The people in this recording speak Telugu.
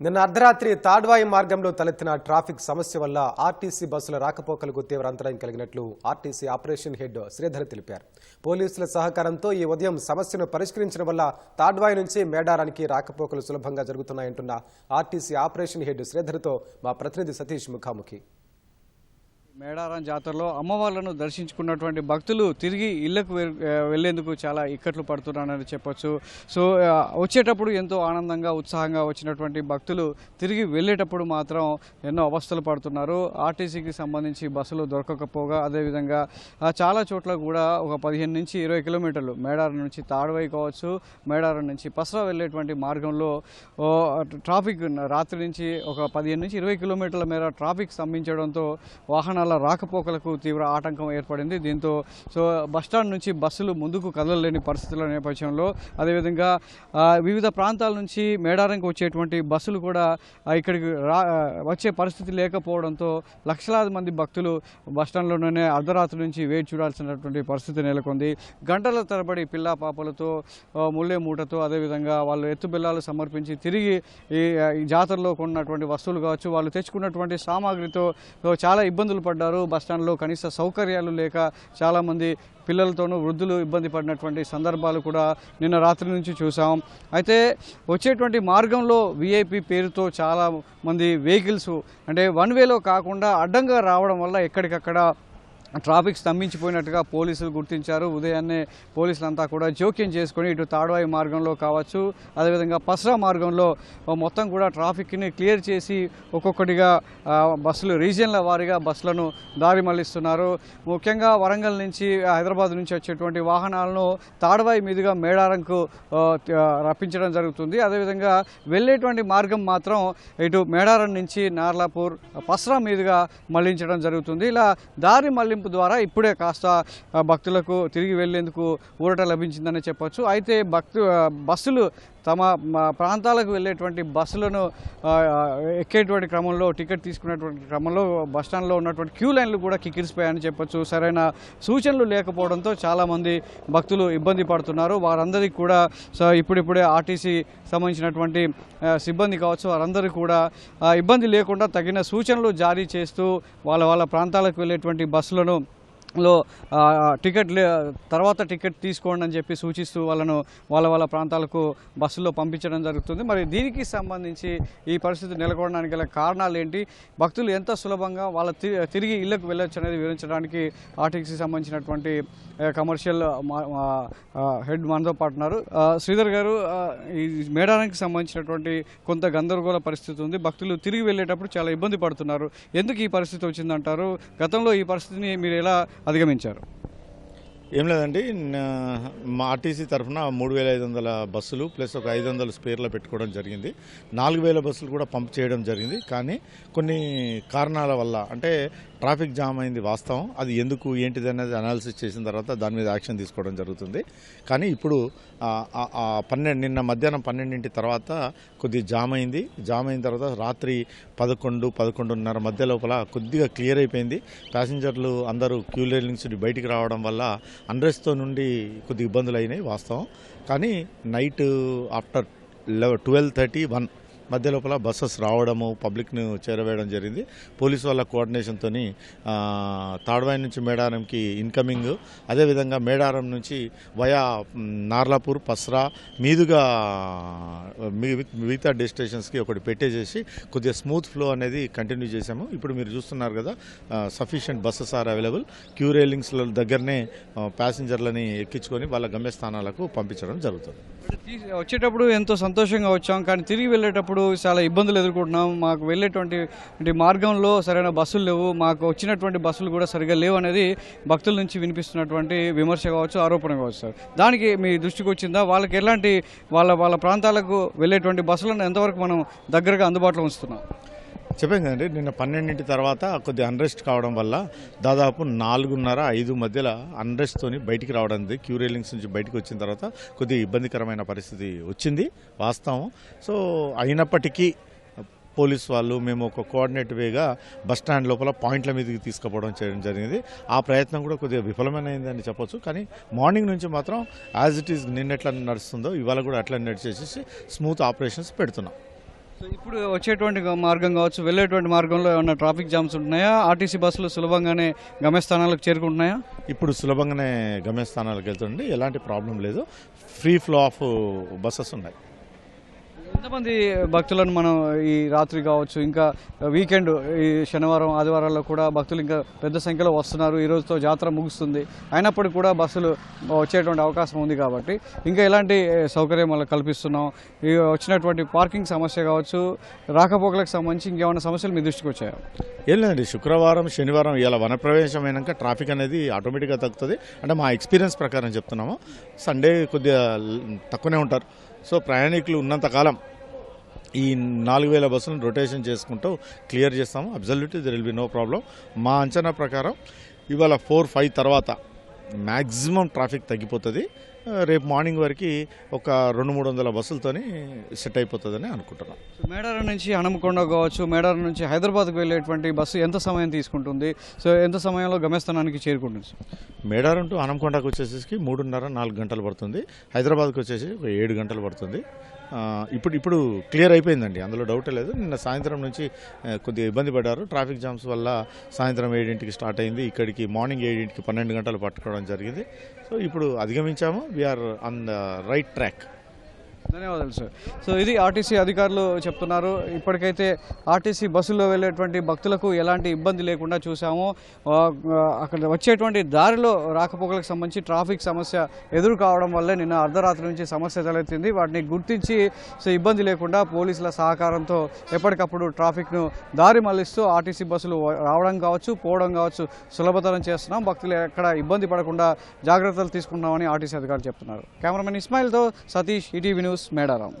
నిన్న అర్ధరాత్రి తాడ్వాయి మార్గంలో తలెత్తిన ట్రాఫిక్ సమస్య వల్ల ఆర్టీసీ బస్సుల రాకపోకలకు తీవ్ర అంతరాయం కలిగినట్లు ఆర్టీసీ ఆపరేషన్ హెడ్ శ్రీధర్ తెలిపారు. పోలీసుల సహకారంతో ఈ ఉదయం సమస్యను పరిష్కరించడం వల్ల తాడ్వాయి నుంచి మేడారానికి రాకపోకలు సులభంగా జరుగుతున్నాయంటున్న ఆర్టీసీ ఆపరేషన్ హెడ్ శ్రీధర్తో మా ప్రతినిధి సతీష్ ముఖాముఖి. మేడారం జాతరలో అమ్మవార్లను దర్శించుకున్నటువంటి భక్తులు తిరిగి ఇళ్ళకు వెళ్ళేందుకు చాలా ఇక్కట్లు పడుతున్నారని చెప్పొచ్చు. సో వచ్చేటప్పుడు ఎంతో ఆనందంగా ఉత్సాహంగా వచ్చినటువంటి భక్తులు తిరిగి వెళ్ళేటప్పుడు మాత్రం ఎన్నో అవస్థలు పడుతున్నారు. ఆర్టీసీకి సంబంధించి బస్సులు దొరకకపోగా అదేవిధంగా చాలా చోట్ల కూడా ఒక పదిహేను నుంచి ఇరవై కిలోమీటర్లు మేడారం నుంచి తాడవై కావచ్చు మేడారం నుంచి పసరా వెళ్ళేటువంటి మార్గంలో ట్రాఫిక్ రాత్రి నుంచి ఒక పదిహేను నుంచి ఇరవై కిలోమీటర్ల మేర ట్రాఫిక్ స్తంభించడంతో వాహనాలు రాకపోకలకు తీవ్ర ఆటంకం ఏర్పడింది. దీంతో సో బస్టాండ్ నుంచి బస్సులు ముందుకు కదలలేని పరిస్థితుల నేపథ్యంలో అదేవిధంగా వివిధ ప్రాంతాల నుంచి మేడారంకి వచ్చేటువంటి బస్సులు కూడా ఇక్కడికి రా వచ్చే పరిస్థితి లేకపోవడంతో లక్షలాది మంది భక్తులు బస్టాండ్లోనే అర్ధరాత్రి నుంచి వేచి చూడాల్సినటువంటి పరిస్థితి నెలకొంది. గంటల తరబడి పిల్ల పాపలతో ఆ, ముళ్ళే మూటతో అదేవిధంగా వాళ్ళు ఎత్తుబిల్లాలు సమర్పించి తిరిగి ఈ జాతరలో కొన్నటువంటి వస్తువులు కావచ్చు వాళ్ళు తెచ్చుకున్నటువంటి సామాగ్రితో చాలా ఇబ్బందులు పడ్డారు. బస్టాండ్లో కనీస సౌకర్యాలు లేక చాలామంది పిల్లలతోనూ వృద్ధులు ఇబ్బంది పడినటువంటి సందర్భాలు కూడా నిన్న రాత్రి నుంచి చూసాం అయితే వచ్చేటువంటి మార్గంలో విఐపి పేరుతో చాలా మంది వెహికల్స్ అంటే వన్ వేలో కాకుండా అడ్డంగా రావడం వల్ల ఎక్కడికక్కడ ట్రాఫిక్ స్తంభించిపోయినట్టుగా పోలీసులు గుర్తించారు. ఉదయాన్నే పోలీసులంతా కూడా జోక్యం చేసుకొని ఇటు తాడవాయి మార్గంలో కావచ్చు అదేవిధంగా పసరా మార్గంలో మొత్తం కూడా ట్రాఫిక్ని క్లియర్ చేసి ఒక్కొక్కటిగా బస్సులు రీజియన్ల వారీగా బస్సులను దారి మళ్ళిస్తున్నారు. ముఖ్యంగా వరంగల్ నుంచి హైదరాబాద్ నుంచి వచ్చేటువంటి వాహనాలను తాడవాయి మీదుగా మేడారంకు రప్పించడం జరుగుతుంది. అదేవిధంగా వెళ్ళేటువంటి మార్గం మాత్రం ఇటు మేడారం నుంచి నార్లాపూర్ పసరా మీదుగా మళ్ళించడం జరుగుతుంది. ఇలా దారి మళ్ళింపు ద్వారా ఇప్పుడే కాస్త భక్తులకు తిరిగి వెళ్ళేందుకు ఊరట లభించిందని చెప్పొచ్చు. అయితే భక్తు బస్సులు తమ ప్రాంతాలకు వెళ్ళేటువంటి బస్సులను ఎక్కేటువంటి క్రమంలో టికెట్ తీసుకునేటువంటి క్రమంలో బస్టాండ్లో ఉన్నటువంటి క్యూ లైన్లు కూడా కిక్కిరిసిపోయాయని చెప్పొచ్చు. సరైన సూచనలు లేకపోవడంతో చాలామంది భక్తులు ఇబ్బంది పడుతున్నారు. వారందరికీ కూడా సో ఇప్పుడిప్పుడే ఆర్టీసీ సంబంధించినటువంటి సిబ్బంది కావచ్చు వారందరూ కూడా ఇబ్బంది లేకుండా తగిన సూచనలు జారీ చేస్తూ వాళ్ళ వాళ్ళ ప్రాంతాలకు వెళ్ళేటువంటి బస్సులను claro, లో టికెట్ లే- తర్వాత టికెట్ తీసుకోండి అని చెప్పి సూచిస్తూ వాళ్ళను వాళ్ళ వాళ్ళ ప్రాంతాలకు బస్సులో పంపించడం జరుగుతుంది. మరి దీనికి సంబంధించి ఈ పరిస్థితి నెలకొనడానికి గల కారణాలు ఏంటి? భక్తులు ఎంత సులభంగా వాళ్ళ తి- తిరిగి ఇళ్ళకు వెళ్ళొచ్చు అనేది వివరించడానికి ఆర్టీసీకి సంబంధించినటువంటి కమర్షియల్ మా- హెడ్ మనతో పాటున్నారు శ్రీధర్ గారు ఈ మేడారానికి సంబంధించినటువంటి కొంత గందరగోళ పరిస్థితి ఉంది. భక్తులు తిరిగి వెళ్ళేటప్పుడు చాలా ఇబ్బంది పడుతున్నారు. ఎందుకు ఈ పరిస్థితి వచ్చిందంటారు? గతంలో ఈ పరిస్థితిని మీరు ఎలా అధిగమించారు. ఏం లేదండి నా- మా ఆర్టీసీ తరఫున మూడు వేల ఐదు వందల బస్సులు ప్లస్ ఒక ఐదు వందల స్పేర్లో పెట్టుకోవడం జరిగింది. నాలుగు వేల బస్సులు కూడా పంప్ చేయడం జరిగింది. కానీ కొన్ని కారణాల వల్ల అంటే ట్రాఫిక్ జామ్ అయింది వాస్తవం. అది ఎందుకు ఏంటిది అనేది అనాలిసిస్ చేసిన తర్వాత దాని మీద యాక్షన్ తీసుకోవడం జరుగుతుంది. కానీ ఇప్పుడు పన్నెండు నిన్న మధ్యాహ్నం పన్నెండింటి తర్వాత కొద్ది జామ్ అయింది. జామ్ అయిన తర్వాత రాత్రి పదకొండు పదకొండున్నర మధ్య లోపల కొద్దిగా క్లియర్ అయిపోయింది. ప్యాసింజర్లు అందరూ క్యూ లైన్ నుంచి బయటికి రావడం వల్ల అన్రెస్ట్తో నుండి కొద్ది ఇబ్బందులు అయినాయి వాస్తవం. కానీ night after eleven twelve thirty one మధ్య లోపల బస్సెస్ రావడము పబ్లిక్ను చేరవేయడం జరిగింది. పోలీసు వాళ్ళ కోఆర్డినేషన్తో తాడ్వాయి నుంచి మేడారంకి ఇన్కమింగ్ అదేవిధంగా మేడారం నుంచి వయా నార్లాపూర్ పస్రా మీదుగా మిగతా డెస్టినేషన్స్కి ఒకటి పెట్టేసేసి కొద్దిగా స్మూత్ ఫ్లో అనేది కంటిన్యూ చేశాము. ఇప్పుడు మీరు చూస్తున్నారు కదా sufficient buses are available. Queue రైలింగ్స్ల దగ్గరనే ప్యాసింజర్లని ఎక్కించుకొని వాళ్ళ గమ్యస్థానాలకు పంపించడం జరుగుతుంది. వచ్చేటప్పుడు ఎంతో సంతోషంగా వచ్చాం. కానీ తిరిగి వెళ్ళేటప్పుడు చాలా ఇబ్బందులు ఎదుర్కొంటున్నాం. మాకు వెళ్ళేటువంటి మార్గంలో సరైన బస్సులు లేవు. మాకు వచ్చినటువంటి బస్సులు కూడా సరిగా లేవు అనేది భక్తుల నుంచి వినిపిస్తున్నటువంటి విమర్శ కావచ్చు ఆరోపణ కావచ్చు సార్. దానికి మీ దృష్టికి వచ్చిందా? వాళ్ళకి ఎలాంటి వాళ్ళ వాళ్ళ ప్రాంతాలకు వెళ్ళేటువంటి బస్సులను ఎంతవరకు మనం దగ్గరగా అందుబాటులో ఉంచుతున్నాం? చెప్పాను కదండి నిన్న పన్నెండింటి తర్వాత కొద్దిగా అన్రెస్ట్ కావడం వల్ల దాదాపు నాలుగున్నర ఐదు మధ్యలో అన్రెస్ట్తోని బయటికి రావడం క్యూరేలింగ్స్ నుంచి బయటికి వచ్చిన తర్వాత కొద్దిగా ఇబ్బందికరమైన పరిస్థితి వచ్చింది వాస్తవం. సో అయినప్పటికీ పోలీస్ వాళ్ళు మేము ఒక కోఆర్డినేట్ వేగా బస్ స్టాండ్ లోపల పాయింట్ల మీదకి తీసుకుపోవడం చేయడం జరిగింది. ఆ ప్రయత్నం కూడా కొద్దిగా విఫలమైనదని చెప్పొచ్చు. కానీ మార్నింగ్ నుంచి మాత్రం యాజ్ ఇట్ ఈస్ నిన్న ఎట్లా నడుస్తుందో ఇవాళ కూడా అట్లా నడిచేసేసి స్మూత్ ఆపరేషన్స్ పెడుతున్నాం. ఇప్పుడు వచ్చేటువంటి మార్గం కావచ్చు వెళ్ళేటువంటి మార్గంలో ఏమైనా ట్రాఫిక్ జామ్స్ ఉంటున్నాయా? ఆర్టీసీ బస్సులు సులభంగానే గమ్యస్థానాలకు చేరుకుంటున్నాయా? ఇప్పుడు సులభంగానే గమ్యస్థానాలకు వెళ్తుండే ఎలాంటి ప్రాబ్లం లేదు. ఫ్రీ ఫ్లో ఆఫ్ బస్సెస్ ఉన్నాయి. ఎంతమంది భక్తులను మనం ఈ రాత్రి కావచ్చు ఇంకా వీకెండ్ ఈ శనివారం ఆదివారాల్లో కూడా భక్తులు ఇంకా పెద్ద సంఖ్యలో వస్తున్నారు. ఈ రోజుతో జాతర ముగుస్తుంది. అయినప్పటికీ కూడా బస్సులు వచ్చేటువంటి అవకాశం ఉంది కాబట్టి ఇంకా ఎలాంటి సౌకర్యం వాళ్ళకి కల్పిస్తున్నాం. ఈ వచ్చినటువంటి పార్కింగ్ సమస్య కావచ్చు రాకపోకలకు సంబంధించి ఇంకేమైనా సమస్యలు మీ దృష్టికి వచ్చాయా? ఏం లేదండి శుక్రవారం శనివారం ఇలా వనప్రవేశం అయినాక ట్రాఫిక్ అనేది ఆటోమేటిక్గా తగ్గుతుంది. అంటే మా ఎక్స్పీరియన్స్ ప్రకారం చెప్తున్నాము. సండే కొద్దిగా తక్కువనే ఉంటారు. సో ప్రయాణికులు ఉన్నంతకాలం ఈ నాలుగు వేల బస్సులను రొటేషన్ చేసుకుంటూ క్లియర్ చేస్తాము. Absolutely there will be no problem మా అంచనా ప్రకారం ఇవాళ ఫోర్ ఫైవ్ తర్వాత మ్యాక్సిమం ట్రాఫిక్ తగ్గిపోతుంది. రేపు మార్నింగ్ వరకు ఒక రెండు మూడు వందల బస్సులతోని సెట్ అయిపోతుందని అనుకుంటున్నాం. మేడారం నుంచి హనుమకొండ కావచ్చు మేడారం నుంచి హైదరాబాద్కు వెళ్ళేటువంటి బస్సు ఎంత సమయం తీసుకుంటుంది? సో ఎంత సమయంలో గమ్యస్థానానికి చేరుకుంటుంది? సార్? మేడారం టు ఆనంకొండకు వచ్చేసి మూడున్నర నాలుగు గంటలు పడుతుంది. హైదరాబాద్కి వచ్చేసి ఒక ఏడు గంటలు పడుతుంది. ఇప్పుడు ఇప్పుడు క్లియర్ అయిపోయిందండి. అందులో డౌటే లేదు. నిన్న సాయంత్రం నుంచి కొద్దిగా ఇబ్బంది పడ్డారు. ట్రాఫిక్ జామ్స్ వల్ల సాయంత్రం ఏడింటికి స్టార్ట్ అయింది. ఇక్కడికి మార్నింగ్ ఏడింటికి పన్నెండు గంటలు పట్టుకోవడం జరిగింది. సో ఇప్పుడు అధిగమించాము. we are on the right track. ధన్యవాదాలు సార్ సో ఇది ఆర్టీసీ అధికారులు చెప్తున్నారు. ఇప్పటికైతే ఆర్టీసీ బస్సులో వెళ్ళేటువంటి భక్తులకు ఎలాంటి ఇబ్బంది లేకుండా చూసాము అక్కడ వచ్చేటువంటి దారిలో రాకపోకలకు సంబంధించి ట్రాఫిక్ సమస్య ఎదురు కావడం వల్లే నిన్న అర్ధరాత్రి నుంచి సమస్య తలెత్తింది. వాటిని గుర్తించి సో ఇబ్బంది లేకుండా పోలీసుల సహకారంతో ఎప్పటికప్పుడు ట్రాఫిక్ను దారి మళ్ళిస్తూ ఆర్టీసీ బస్సులు రావడం కావచ్చు పోవడం కావచ్చు సులభతరం చేస్తున్నాం. భక్తులు ఎక్కడ ఇబ్బంది పడకుండా జాగ్రత్తలు తీసుకుంటున్నామని ఆర్టీసీ అధికారులు చెప్తున్నారు. కెమెరామెన్ ఇస్మాయిల్తో సతీష్ ఈటీవీ న్యూస్. మేడారం